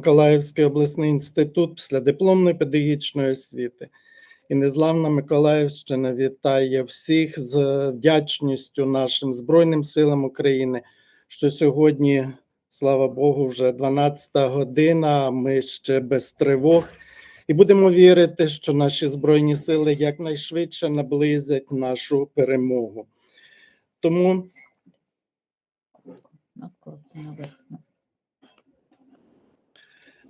Миколаївський обласний інститут післядипломної педагогічної освіти. І незламна Миколаївщина вітає всіх з вдячністю нашим Збройним силам України, що сьогодні, слава Богу, вже 12 година. Ми ще без тривог. І будемо вірити, що наші збройні сили якнайшвидше наблизять нашу перемогу. Тому навколо.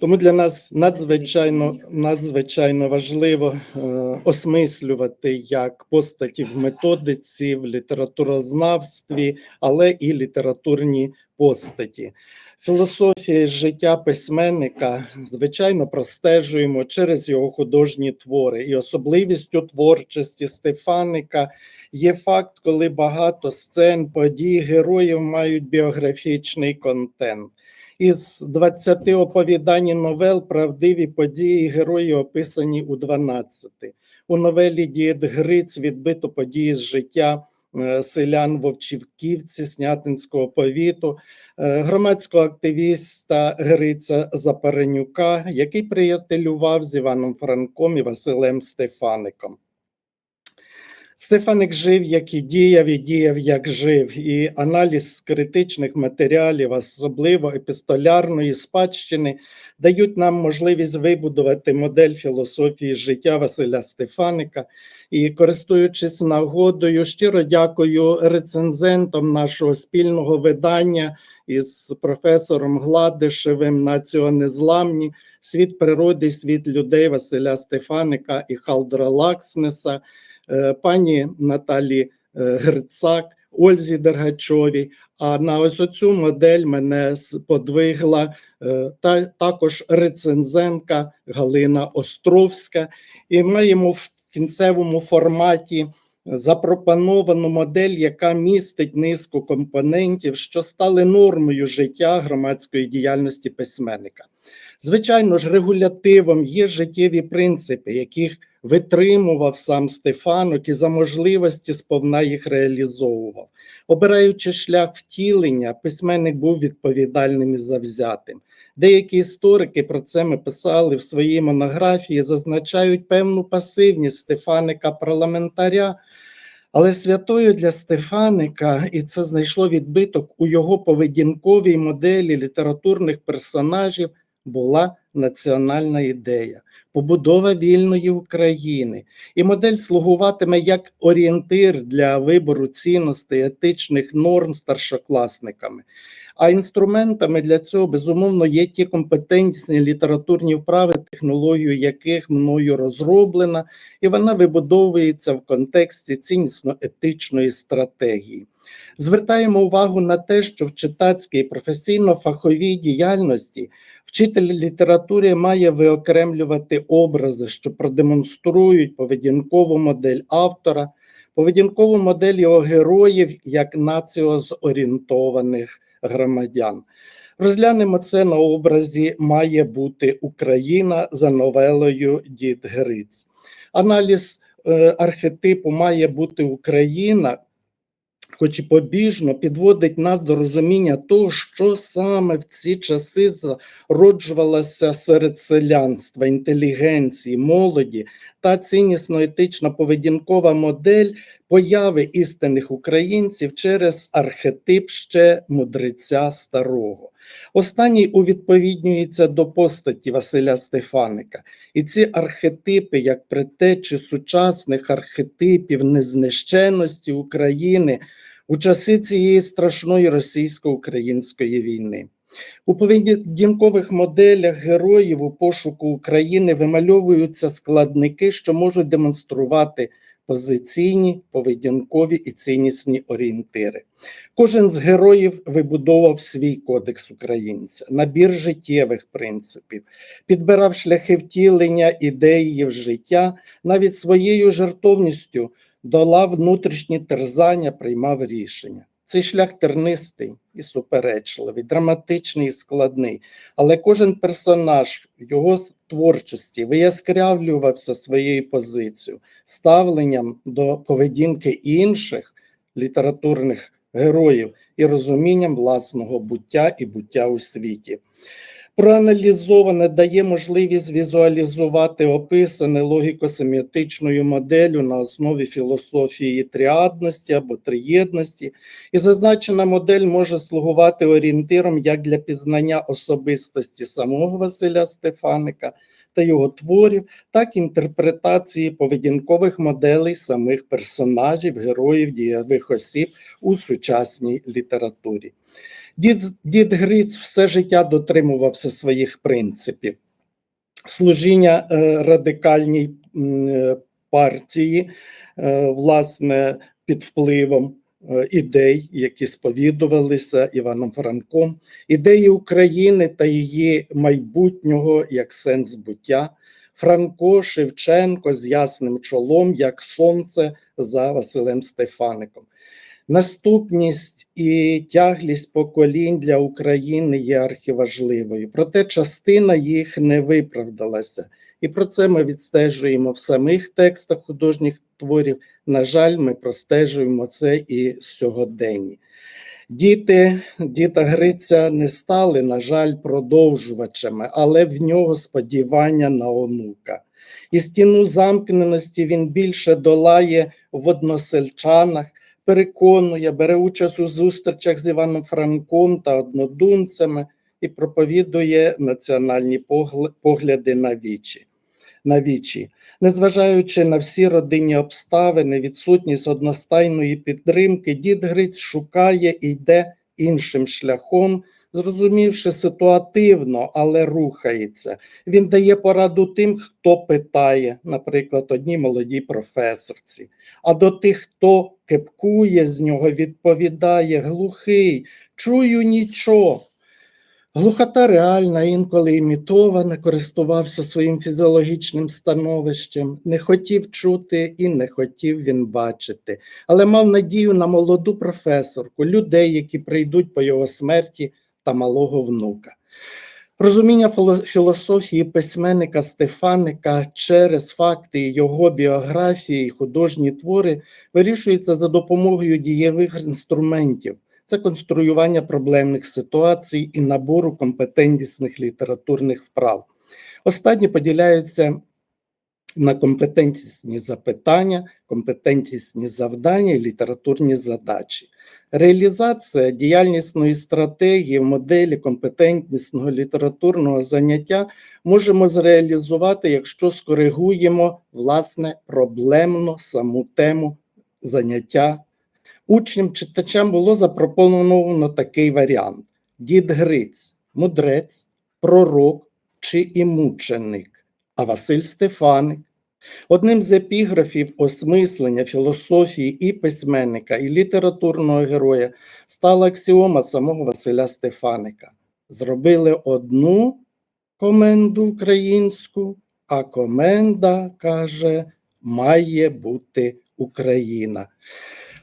Тому для нас надзвичайно надзвичайно важливо е, осмислювати як постаті в методиці, в літературознавстві, але і літературні постаті. Філософія життя письменника звичайно простежуємо через його художні твори, і особливістю творчості Стефаника є факт, коли багато сцен, подій, героїв мають біографічний контент. Із 20 оповідань новел правдиві події герої описані у 12. У новелі Дід Гриць відбито події з життя е, селян Вовчівківці, Снятинського повіту, е, громадського активіста Гриця Запаренюка, який приятелював з Іваном Франком і Василем Стефаником. Стефаник жив, як і діяв, і діяв, як жив, і аналіз критичних матеріалів, особливо епістолярної спадщини, дають нам можливість вибудувати модель філософії життя Василя Стефаника. І, користуючись нагодою, щиро дякую рецензентам нашого спільного видання із професором Гладишевим «Націо незламні», світ природи, світ людей Василя Стефаника і Халдора Лакснеса. Е, пані Наталі е, Грицак, Ользі Дергачовій. А на ось оцю модель мене сподвигла е, та також рецензентка Галина Островська, і маємо в кінцевому форматі. Запропоновану модель, яка містить низку компонентів, що стали нормою життя громадської діяльності письменника. Звичайно ж, регулятивом є життєві принципи, яких витримував сам Стефанок і за можливості сповна їх реалізовував. Обираючи шлях втілення, письменник був відповідальним і завзятим. Деякі історики про це ми писали в своїй монографії, зазначають певну пасивність Стефаника парламентаря. Але святою для Стефаника, і це знайшло відбиток у його поведінковій моделі літературних персонажів, була національна ідея, побудова вільної України, і модель слугуватиме як орієнтир для вибору цінностей, етичних норм старшокласниками. А інструментами для цього безумовно є ті компетентні літературні вправи, технологію яких мною розроблена, і вона вибудовується в контексті ціннісно-етичної стратегії. Звертаємо увагу на те, що в читацькій професійно-фаховій діяльності вчитель літератури має виокремлювати образи, що продемонструють поведінкову модель автора, поведінкову модель його героїв як націозорієнтованих громадян. Розглянемо це на образі має бути Україна за новелою Дід Гриць. Аналіз е, архетипу має бути Україна хоч і побіжно підводить нас до розуміння того, що саме в ці часи зароджувалося серед селянства, інтелігенції, молоді та ціннісно-етична поведінкова модель появи істинних українців через архетип ще мудреця старого. Останній увідповіднюється до постаті Василя Стефаника, і ці архетипи, як предтечі сучасних архетипів незнищеності України у часи цієї страшної російсько-української війни. У поведінкових моделях героїв у пошуку України вимальовуються складники, що можуть демонструвати позиційні, поведінкові і ціннісні орієнтири. Кожен з героїв вибудовував свій кодекс українця, набір життєвих принципів, підбирав шляхи втілення ідеї в життя, навіть своєю жертовністю долав внутрішні терзання, приймав рішення. Цей шлях тернистий і суперечливий, драматичний і складний, але кожен персонаж його творчості вияскрявлювався своєю позицією, ставленням до поведінки інших літературних героїв і розумінням власного буття і буття у світі. Проаналізоване дає можливість візуалізувати описане логіко-семіотичною моделлю на основі філософії тріадності або триєдності, і зазначена модель може слугувати орієнтиром як для пізнання особистості самого Василя Стефаника та його творів, так і інтерпретації поведінкових моделей самих персонажів, героїв, дієвих осіб у сучасній літературі. Дід, дід Гриць все життя дотримувався своїх принципів. Служіння е, радикальній е, партії, е, власне, під впливом ідей, які сповідувалися Іваном Франком, ідеї України та її майбутнього як сенс буття, Франко, Шевченко з ясним чолом, як сонце за Василем Стефаником. Наступність і тяглість поколінь для України є архіважливою, проте частина їх не виправдалася. І про це ми відстежуємо в самих текстах художніх творів. На жаль, ми простежуємо це і сьогоденні. Діти діда Гриця не стали, на жаль, продовжувачами, але в нього сподівання на онука. І стіну замкненості він більше долає в односельчанах, переконує, бере участь у зустрічах з Іваном Франком та однодумцями і проповідує національні погл- погляди на вічі. На вічі. Незважаючи на всі родинні обставини, відсутність одностайної підтримки, дід Гриць шукає і йде іншим шляхом, зрозумівши ситуативно, але рухається. Він дає пораду тим, хто питає, наприклад, одній молодій професорці. А до тих, хто кепкує з нього, відповідає глухий, чую нічого. Глухота реальна, інколи імітована, користувався своїм фізіологічним становищем, не хотів чути і не хотів він бачити, але мав надію на молоду професорку, людей, які прийдуть по його смерті та малого внука. Розуміння філософії письменника Стефаника через факти його біографії і художні твори вирішується за допомогою дієвих інструментів. Це конструювання проблемних ситуацій і набору компетентнісних літературних вправ. Останні поділяються на компетентісні запитання, компетентісні завдання і літературні задачі. Реалізація діяльнісної стратегії моделі компетентнісного літературного заняття можемо зреалізувати, якщо скоригуємо власне проблемно саму тему заняття Учням читачам було запропоновано такий варіант: дід Гриць, мудрець, пророк чи і мученик, а Василь Стефаник. Одним з епіграфів осмислення філософії і письменника, і літературного героя стала аксіома самого Василя Стефаника. Зробили одну коменду українську, а коменда каже, має бути Україна.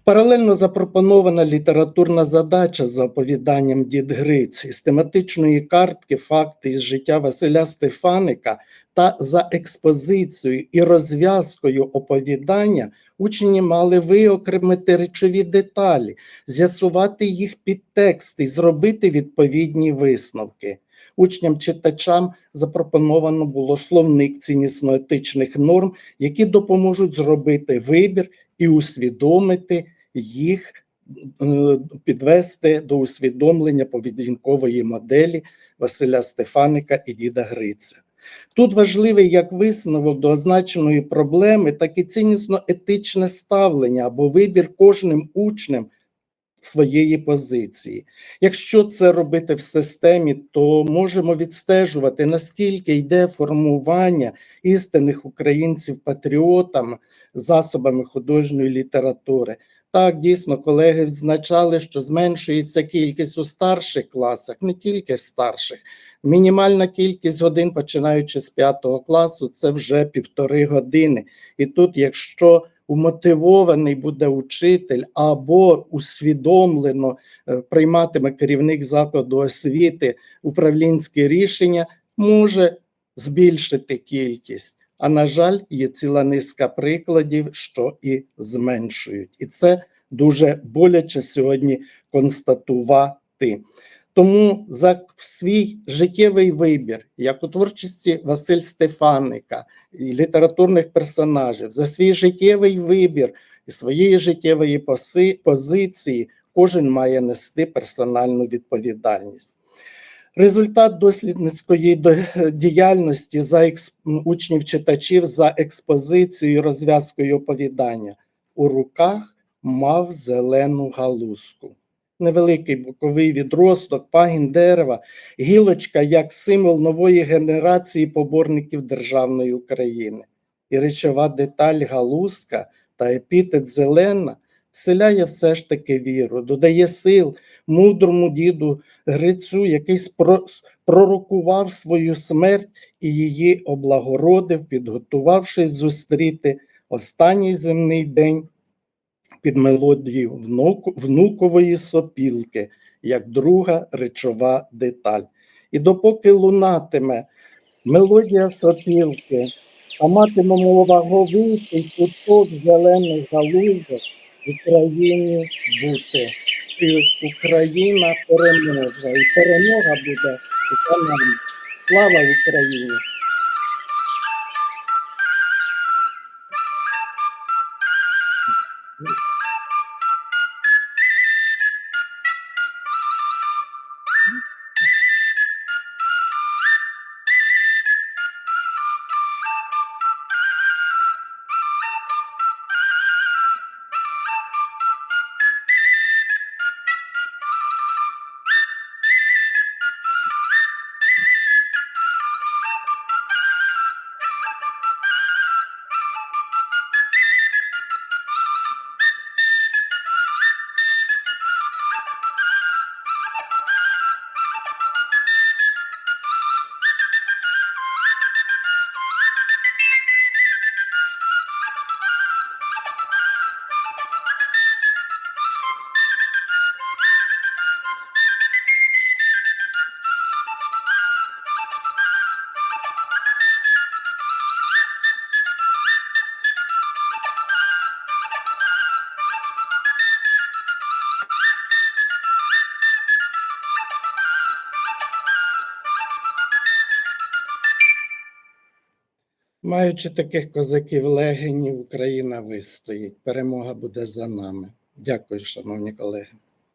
Паралельно запропонована літературна задача за оповіданням Дід Гриць із тематичної картки факти із життя Василя Стефаника та за експозицією і розв'язкою оповідання учні мали виокремити речові деталі, з'ясувати їх підтексти і зробити відповідні висновки. Учням-читачам запропоновано було словник ціннісно-етичних норм, які допоможуть зробити вибір і усвідомити їх, е, підвести до усвідомлення поведінкової моделі Василя Стефаника і Діда Гриця. Тут важливий як висновок до означеної проблеми, так і ціннісно-етичне ставлення або вибір кожним учнем своєї позиції. Якщо це робити в системі, то можемо відстежувати, наскільки йде формування істинних українців патріотами засобами художньої літератури. Так, дійсно, колеги відзначали, що зменшується кількість у старших класах, не тільки старших. Мінімальна кількість годин, починаючи з п'ятого класу, це вже півтори години. І тут, якщо умотивований буде учитель або усвідомлено е, прийматиме керівник закладу освіти управлінські рішення, може збільшити кількість. А на жаль, є ціла низка прикладів, що і зменшують. І це дуже боляче сьогодні констатувати. Тому за свій життєвий вибір, як у творчості Василь Стефаника і літературних персонажів, за свій життєвий вибір і своєї життєвої позиції, кожен має нести персональну відповідальність. Результат дослідницької діяльності за учнів читачів за експозицією, розв'язкою оповідання у руках мав зелену галузку. Невеликий боковий відросток, пагін дерева, гілочка як символ нової генерації поборників державної України. І речова деталь галузка та епітет зелена вселяє все ж таки віру, додає сил мудрому діду Грицю, який пророкував свою смерть і її облагородив, підготувавшись зустріти останній земний день під мелодію внукової сопілки, як друга речова деталь. І допоки лунатиме мелодія сопілки, а матимемо ваговий цей куток зелених галузок Україні бути. І Україна переможе, і перемога буде за нами. Слава Україні! Маючи таких козаків легенів, Україна вистоїть. Перемога буде за нами. Дякую, шановні колеги.